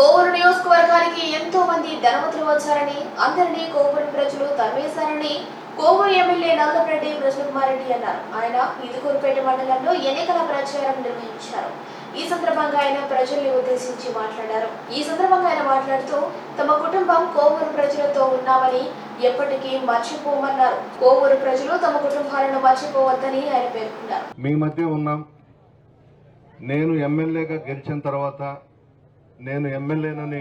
కోవూరు నియోజకవర్గానికి ఎంతో మంది ధనవంతులు వచ్చారని అందరినీ కోవూరు ప్రజలు తరివేశారని కోవూరు ఎమ్మెల్యే నల్లపరెడ్డి కృష్ణకుమార్ రెడ్డి అన్నారు. ఆయన ఇదుకూరుపేట మండలంలో ఎన్నికల ప్రచారం నిర్వహించారు. ఈ సందర్భంగా ఆయన ప్రజల్ని ఉద్దేశించి మాట్లాడారు. ఈ సందర్భంగా ఆయన మాట్లాడుతూ తమ కుటుంబం కోవూరు ప్రజలతో ఉన్నామని ఎప్పటికీ మర్చిపోమన్నారు. కోవూరు ప్రజలు తమ కుటుంబాలను మర్చిపోవద్దని ఆయన పేర్కొన్నారు. మీ మధ్య ఉన్నాం. నేను ఎమ్మెల్యేగా గెలిచిన తర్వాత నేను ఎమ్మెల్యేనని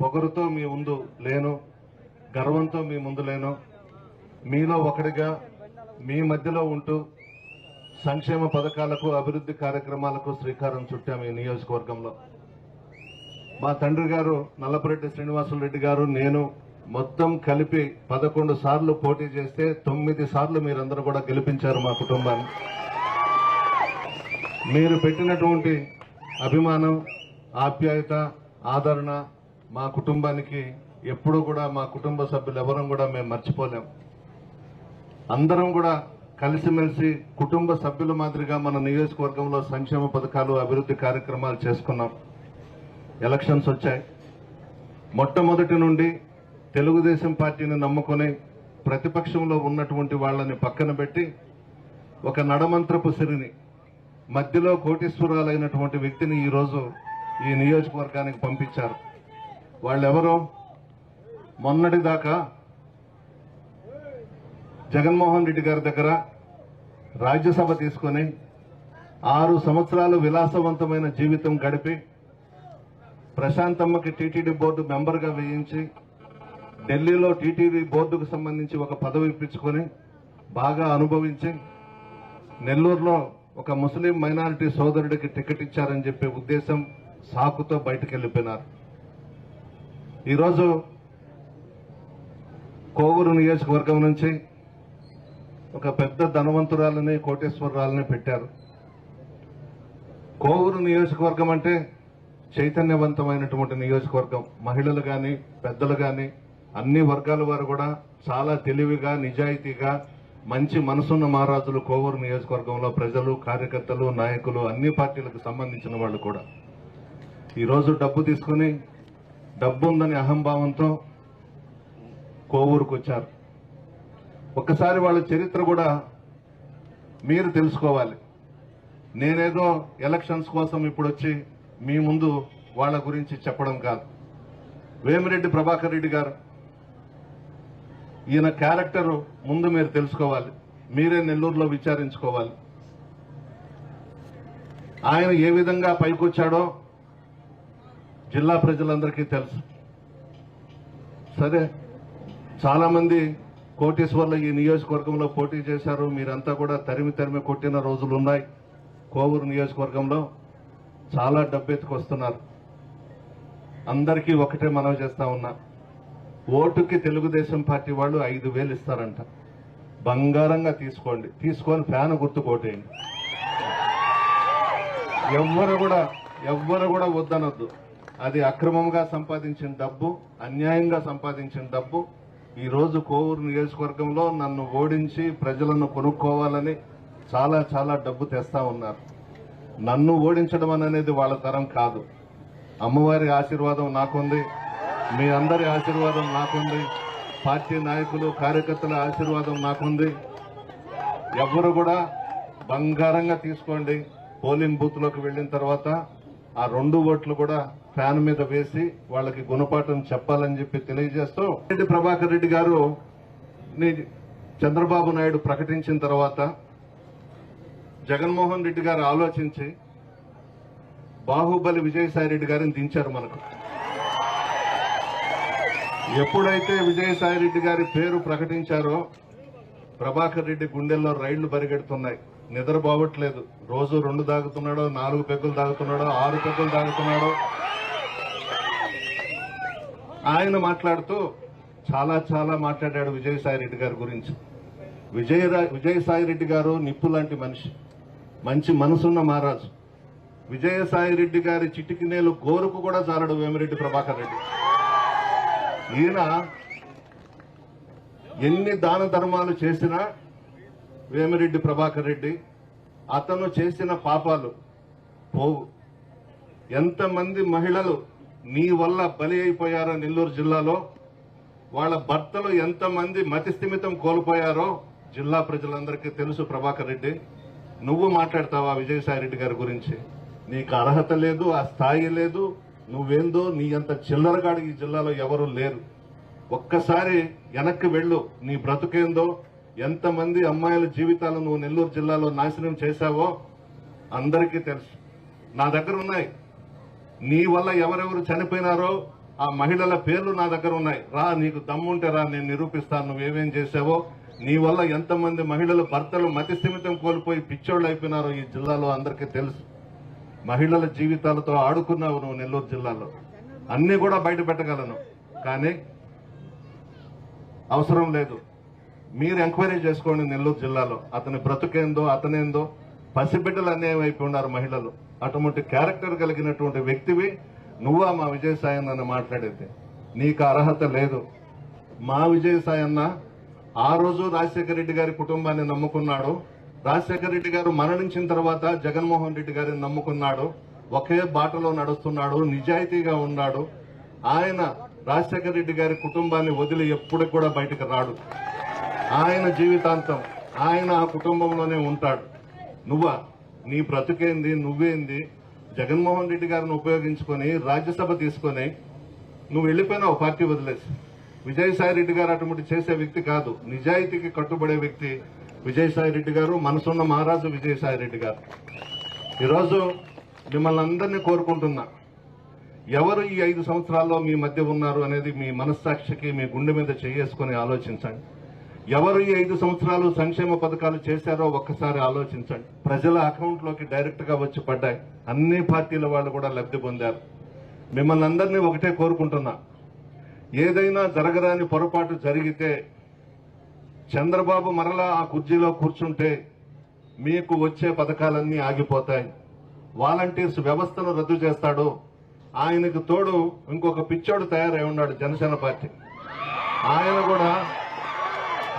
పొగరుతో మీ ముందు లేను గర్వంతో మీ ముందు లేను. మీలో ఒకటిగా మీ మధ్యలో ఉంటూ సంక్షేమ పథకాలకు అభివృద్ధి కార్యక్రమాలకు శ్రీకారం చుట్టాము ఈ నియోజకవర్గంలో. మా తండ్రి గారు నల్లపరెడ్డి శ్రీనివాసులరెడ్డి గారు నేను మొత్తం కలిపి పదకొండు సార్లు పోటీ చేస్తే తొమ్మిది సార్లు మీరందరూ కూడా గెలిపించారు మా కుటుంబాన్ని. మీరు పెట్టినటువంటి అభిమానం ఆప్యాయత ఆదరణ మా కుటుంబానికి ఎప్పుడూ కూడా మా కుటుంబ సభ్యులు ఎవరం కూడా మేము మర్చిపోలేం. అందరం కూడా కలిసిమెలిసి కుటుంబ సభ్యుల మాదిరిగా మన నియోజకవర్గంలో సంక్షేమ పథకాలు అభివృద్ధి కార్యక్రమాలు చేసుకున్నాం. ఎలక్షన్స్ వచ్చాయి. మొట్టమొదటి నుండి తెలుగుదేశం పార్టీని నమ్ముకొని ప్రతిపక్షంలో ఉన్నటువంటి వాళ్ళని పక్కన పెట్టి ఒక నడమంత్రపు సిరిని మధ్యలో కోటీశ్వరాలైనటువంటి వ్యక్తిని ఈరోజు ఈ నియోజకవర్గానికి పంపించారు. వాళ్ళెవరు? మొన్నటి దాకా జగన్మోహన్ రెడ్డి గారి దగ్గర రాజ్యసభ తీసుకొని ఆరు సంవత్సరాలు విలాసవంతమైన జీవితం గడిపి ప్రశాంతమ్మకి టీటీడీ బోర్డు మెంబర్గా వేయించి ఢిల్లీలో టీటీడీ బోర్డుకు సంబంధించి ఒక పదవి ఇప్పించుకొని బాగా అనుభవించి నెల్లూరులో ఒక ముస్లిం మైనారిటీ సోదరుడికి టికెట్ ఇచ్చారని చెప్పే ఉద్దేశం సాకుతో బయటకు వెళ్ళిపోయినారు ఈరోజు కోవూరు నియోజకవర్గం నుంచి ఒక పెద్ద ధనవంతురాలని కోటేశ్వరరాలని పెట్టారు. కోవూరు నియోజకవర్గం అంటే చైతన్యవంతమైనటువంటి నియోజకవర్గం. మహిళలు కానీ పెద్దలు కానీ అన్ని వర్గాల వారు కూడా చాలా తెలివిగా నిజాయితీగా మంచి మనసున్న మహారాజులు కోవూరు నియోజకవర్గంలో ప్రజలు కార్యకర్తలు నాయకులు అన్ని పార్టీలకు సంబంధించిన వాళ్ళు కూడా. ఈరోజు డబ్బు తీసుకుని డబ్బు ఉందని అహంభావంతో కోవూరుకు వచ్చారు ఒక్కసారి వాళ్ళ చరిత్ర కూడా మీరు తెలుసుకోవాలి. నేనేదో ఎలక్షన్స్ కోసం ఇప్పుడు వచ్చి మీ ముందు వాళ్ళ గురించి చెప్పడం కాదు. వేమిరెడ్డి ప్రభాకర్ రెడ్డి గారు ఈయన క్యారెక్టర్ ముందు మీరు తెలుసుకోవాలి. మీరే నెల్లూరులో విచారించుకోవాలి. ఆయన ఏ విధంగా పైకొచ్చాడో జిల్లా ప్రజలందరికీ తెలుసు. సరే చాలామంది కోటేశ్వర్లు ఈ నియోజకవర్గంలో పోటీ చేశారు. మీరంతా కూడా తరిమి తరిమి కొట్టిన రోజులు ఉన్నాయి. కోవూరు నియోజకవర్గంలో చాలా డబ్బెత్తుకొస్తున్నారు. అందరికీ ఒకటే మనవి చేస్తా ఉన్నా. ఓటుకి తెలుగుదేశం పార్టీ వాళ్ళు ఐదు వేలు ఇస్తారంట. బంగారంగా తీసుకోండి. తీసుకొని ఫ్యాన్ గుర్తు కోటేయండి ఎవ్వరు కూడా ఎవ్వరు కూడా వద్దనొద్దు. అది అక్రమంగా సంపాదించిన డబ్బు అన్యాయంగా సంపాదించిన డబ్బు ఈరోజు కోవూరు నియోజకవర్గంలో నన్ను ఓడించి ప్రజలను కొనుక్కోవాలని చాలా చాలా డబ్బు తెస్తా ఉన్నారు. నన్ను ఓడించడం అనేది వాళ్ళ తరం కాదు. అమ్మవారి ఆశీర్వాదం నాకుంది మీ అందరి ఆశీర్వాదం నాకుంది పార్టీ నాయకులు కార్యకర్తల ఆశీర్వాదం నాకుంది. ఎవరు కూడా బంగారంగా తీసుకోండి. పోలింగ్ బూత్లోకి వెళ్ళిన తర్వాత ఆ రెండు ఓట్లు కూడా ఫ్యాన్ మీద వేసి వాళ్ళకి గుణపాఠం చెప్పాలని చెప్పి తెలియజేస్తూ రెడ్డి ప్రభాకర్ రెడ్డి గారు చంద్రబాబు నాయుడు ప్రకటించిన తర్వాత జగన్మోహన్ రెడ్డి గారు ఆలోచించి బాహుబలి విజయసాయి రెడ్డి గారిని దించారు మనకు. ఎప్పుడైతే విజయసాయి రెడ్డి గారి పేరు ప్రకటించారో ప్రభాకర్ రెడ్డి గుండెల్లో రైళ్ళు పరిగెడుతున్నాయి నిద్రపోవట్లేదు. రోజు రెండు తాగుతున్నాడో నాలుగు పెగ్గులు తాగుతున్నాడో ఆరు పెగ్గులు తాగుతున్నాడో ఆయన మాట్లాడుతూ చాలా చాలా మాట్లాడాడు విజయసాయి రెడ్డి గారి గురించి. విజయ విజయసాయి రెడ్డి గారు నిప్పు లాంటి మనిషి. మంచి మనసున్న మహారాజు. విజయసాయి రెడ్డి గారి చిటికినేలు గోరుకు కూడా జారడు వేమిరెడ్డి ప్రభాకర్ రెడ్డి. ఈయన ఎన్ని దాన ధర్మాలు చేసినా వేమిరెడ్డి ప్రభాకర్ రెడ్డి అతను చేసిన పాపాలు పోవు. ఎంతమంది మహిళలు నీ వల్ల బలి అయిపోయారో నెల్లూరు జిల్లాలో వాళ్ళ భర్తలు ఎంతమంది మతి స్థిమితం కోల్పోయారో జిల్లా ప్రజలందరికీ తెలుసు ప్రభాకర్ రెడ్డి. నువ్వు మాట్లాడతావా విజయసాయి రెడ్డి గారి గురించి? నీకు అర్హత లేదు ఆ స్థాయి లేదు. నువ్వేందో నీ అంత చిల్లరగాడు ఈ జిల్లాలో ఎవరు లేరు. ఒక్కసారి వెనక్కి వెళ్ళు నీ బ్రతుకేందో ఎంతమంది అమ్మాయిల జీవితాలు నువ్వు నెల్లూరు జిల్లాలో నాశనం చేశావో అందరికీ తెలుసు. నా దగ్గర ఉన్నాయి. నీ వల్ల ఎవరెవరు చనిపోయినారో ఆ మహిళల పేర్లు నా దగ్గర ఉన్నాయి. రా నీకు దమ్ముంటే రా నేను నిరూపిస్తాను. నువ్వేమేం చేశావో? నీ వల్ల ఎంతమంది మహిళలు భర్తలు మతిస్థిమితం కోల్పోయి పిచ్చోళ్ళు అయిపోయినారో ఈ జిల్లాలో అందరికీ తెలుసు. మహిళల జీవితాలతో ఆడుకున్నావు నువ్వు నెల్లూరు జిల్లాలో. అన్నీ కూడా బయట పెట్టగలను. కానీ అవసరం లేదు. మీరు ఎంక్వైరీ చేసుకోండి నెల్లూరు జిల్లాలో. అతని బ్రతుకేందో అతనేందో పసిబిడ్డలు అన్యాయం అయిపోయినారు మహిళలు. అటువంటి క్యారెక్టర్ కలిగినటువంటి వ్యక్తివి నువ్వా మా విజయసాయి అన్న మాట్లాడేది. నీకు అర్హత లేదు. మా విజయసాయి అన్న ఆ రోజు రాజశేఖర రెడ్డి గారి కుటుంబాన్ని నమ్ముకున్నాడు. రాజశేఖర రెడ్డి గారు మరణించిన తర్వాత జగన్మోహన్ రెడ్డి గారిని నమ్ముకున్నాడు. ఒకే బాటలో నడుస్తున్నాడు నిజాయితీగా ఉన్నాడు. ఆయన రాజశేఖర రెడ్డి గారి కుటుంబాన్ని వదిలి ఎప్పుడు కూడా బయటకు రాడు. ఆయన జీవితాంతం ఆయన ఆ కుటుంబంలోనే ఉంటాడు. నువ్వా? నీ బ్రతుకేంది? నువ్వేంది? జగన్మోహన్ రెడ్డి గారిని ఉపయోగించుకొని రాజ్యసభ తీసుకొని నువ్వు వెళ్ళిపోయినావు పార్టీ వదిలేసి. విజయసాయి రెడ్డి గారు అటువంటి చేసే వ్యక్తి కాదు. నిజాయితీకి కట్టుబడే వ్యక్తి విజయసాయి రెడ్డి గారు మనసున్న మహారాజు విజయసాయి రెడ్డి గారు. ఈరోజు మిమ్మల్ని అందరినీ కోరుకుంటున్నా ఎవరు ఈ ఐదు సంవత్సరాల్లో మీ మధ్య ఉన్నారు అనేది మీ మనస్సాక్షికి మీ గుండె మీద చేసుకొని ఆలోచించండి. ఎవరు ఈ ఐదు సంవత్సరాలు సంక్షేమ పథకాలు చేశారో ఒక్కసారి ఆలోచించండి. ప్రజల అకౌంట్లోకి డైరెక్ట్గా వచ్చి పడ్డాయి. అన్ని పార్టీల వాళ్ళు కూడా లబ్ధి పొందారు. మిమ్మల్ని అందరినీ ఒకటే కోరుకుంటున్నా. ఏదైనా జరగరాని పొరపాటు జరిగితే చంద్రబాబు మరలా ఆ కుర్చీలో కూర్చుంటే మీకు వచ్చే పథకాలన్నీ ఆగిపోతాయి. వాలంటీర్స్ వ్యవస్థను రద్దు చేస్తాడు. ఆయనకు తోడు ఇంకొక పిచ్చోడు తయారై ఉన్నాడు జనసేన పార్టీ. ఆయన కూడా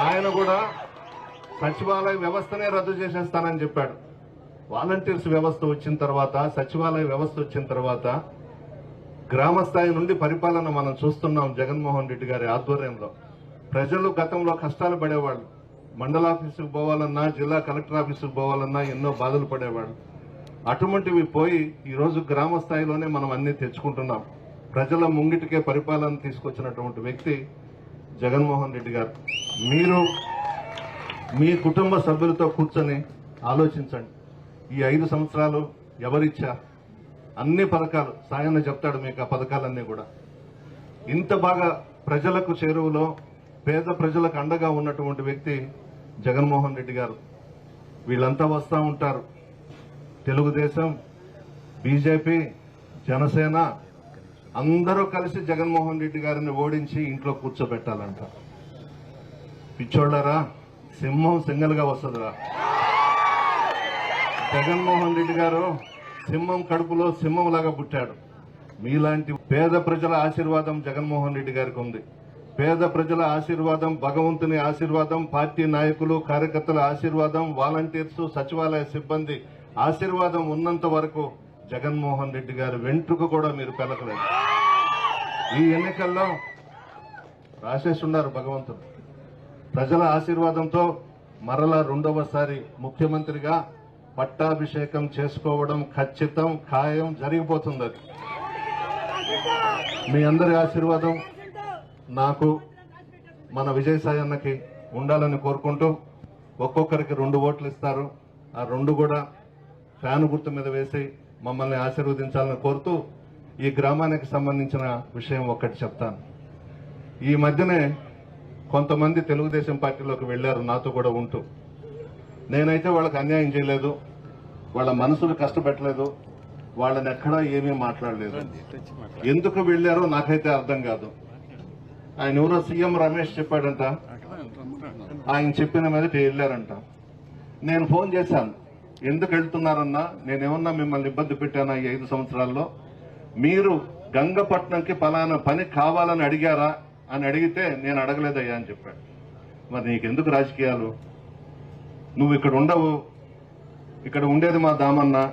ఆయన కూడా సచివాలయ వ్యవస్థనే రద్దు చేసేస్తానని చెప్పాడు. వాలంటీర్స్ వ్యవస్థ వచ్చిన తర్వాత సచివాలయ వ్యవస్థ వచ్చిన తర్వాత గ్రామ స్థాయి నుండి పరిపాలన మనం చూస్తున్నాం జగన్మోహన్ రెడ్డి గారి ఆధ్వర్యంలో. ప్రజలు గతంలో కష్టాలు పడేవాళ్ళు. మండల ఆఫీసుకు పోవాలన్నా జిల్లా కలెక్టర్ ఆఫీసుకు పోవాలన్నా ఎన్నో బాధలు పడేవాళ్ళు. అటువంటివి పోయి ఈరోజు గ్రామ స్థాయిలోనే మనం అన్ని తెచ్చుకుంటున్నాం. ప్రజల ముంగిటికే పరిపాలన తీసుకొచ్చినటువంటి వ్యక్తి జగన్మోహన్ రెడ్డి గారు. మీరు మీ కుటుంబ సభ్యులతో కూర్చొని ఆలోచించండి. ఈ ఐదు సంవత్సరాలు ఎవరిచ్చారు అన్ని పథకాలు సాయన్న చెప్తాడు మీకు ఆ పథకాలన్నీ కూడా. ఇంత బాగా ప్రజలకు చేరువలో పేద ప్రజలకు అండగా ఉన్నటువంటి వ్యక్తి జగన్మోహన్ రెడ్డి గారు. వీళ్ళంతా వస్తూ ఉంటారు. తెలుగుదేశం బీజేపీ జనసేన అందరూ కలిసి జగన్మోహన్ రెడ్డి గారిని ఓడించి ఇంట్లో కూర్చోబెట్టాలంట. పిచ్చోళ్ళరా? సింహం సింగల్గా వస్తుందిరా. జగన్మోహన్ రెడ్డి గారు సింహం కడుపులో సింహం లాగా పుట్టాడు. మీలాంటి పేద ప్రజల ఆశీర్వాదం జగన్మోహన్ రెడ్డి గారికి ఉంది. పేద ప్రజల ఆశీర్వాదం భగవంతుని ఆశీర్వాదం పార్టీ నాయకులు కార్యకర్తల ఆశీర్వాదం వాలంటీర్స్ సచివాలయ సిబ్బంది ఆశీర్వాదం ఉన్నంత వరకు జగన్మోహన్ రెడ్డి గారు వెంట్రుక కూడా మీరు పెలకలేదు. ఈ ఎన్నికల్లో రాసేసి ఉన్నారు భగవంతుడు. ప్రజల ఆశీర్వాదంతో మరలా రెండవసారి ముఖ్యమంత్రిగా పట్టాభిషేకం చేసుకోవడం ఖచ్చితం ఖాయం జరిగిపోతుంది అది మీ అందరి ఆశీర్వాదం నాకు మన విజయసాయి అన్నకి ఉండాలని కోరుకుంటూ ఒక్కొక్కరికి రెండు ఓట్లు ఇస్తారు. ఆ రెండు కూడా ఫ్యాన్ గుర్తు మీద వేసి మమ్మల్ని ఆశీర్వదించాలని కోరుతూ ఈ గ్రామానికి సంబంధించిన విషయం ఒక్కటి చెప్తాను. ఈ మధ్యనే కొంతమంది తెలుగుదేశం పార్టీలోకి వెళ్ళారు నాతో కూడా ఉంటూ. నేనైతే వాళ్ళకి అన్యాయం చేయలేదు వాళ్ళ మనసులు కష్టపెట్టలేదు వాళ్ళని ఎక్కడా ఏమీ మాట్లాడలేదు. ఎందుకు వెళ్ళారో నాకైతే అర్థం కాదు. ఆయన ఎవరో సీఎం రమేష్ చెప్పాడంట ఆయన చెప్పిన మీదట వెళ్ళారంట. నేను ఫోన్ చేశాను ఎందుకు వెళ్తున్నారన్నా నేనేమన్నా మిమ్మల్ని ఇబ్బంది పెట్టానా ఈ ఐదు సంవత్సరాల్లో? మీరు గంగపట్నంకి పలానా పని కావాలని అడిగారా అని అడిగితే నేను అడగలేదయ్యా అని చెప్పాడు. మరి నీకెందుకు రాజకీయాలు? నువ్వు ఇక్కడ ఉండవు. ఇక్కడ ఉండేది మా దామన్న.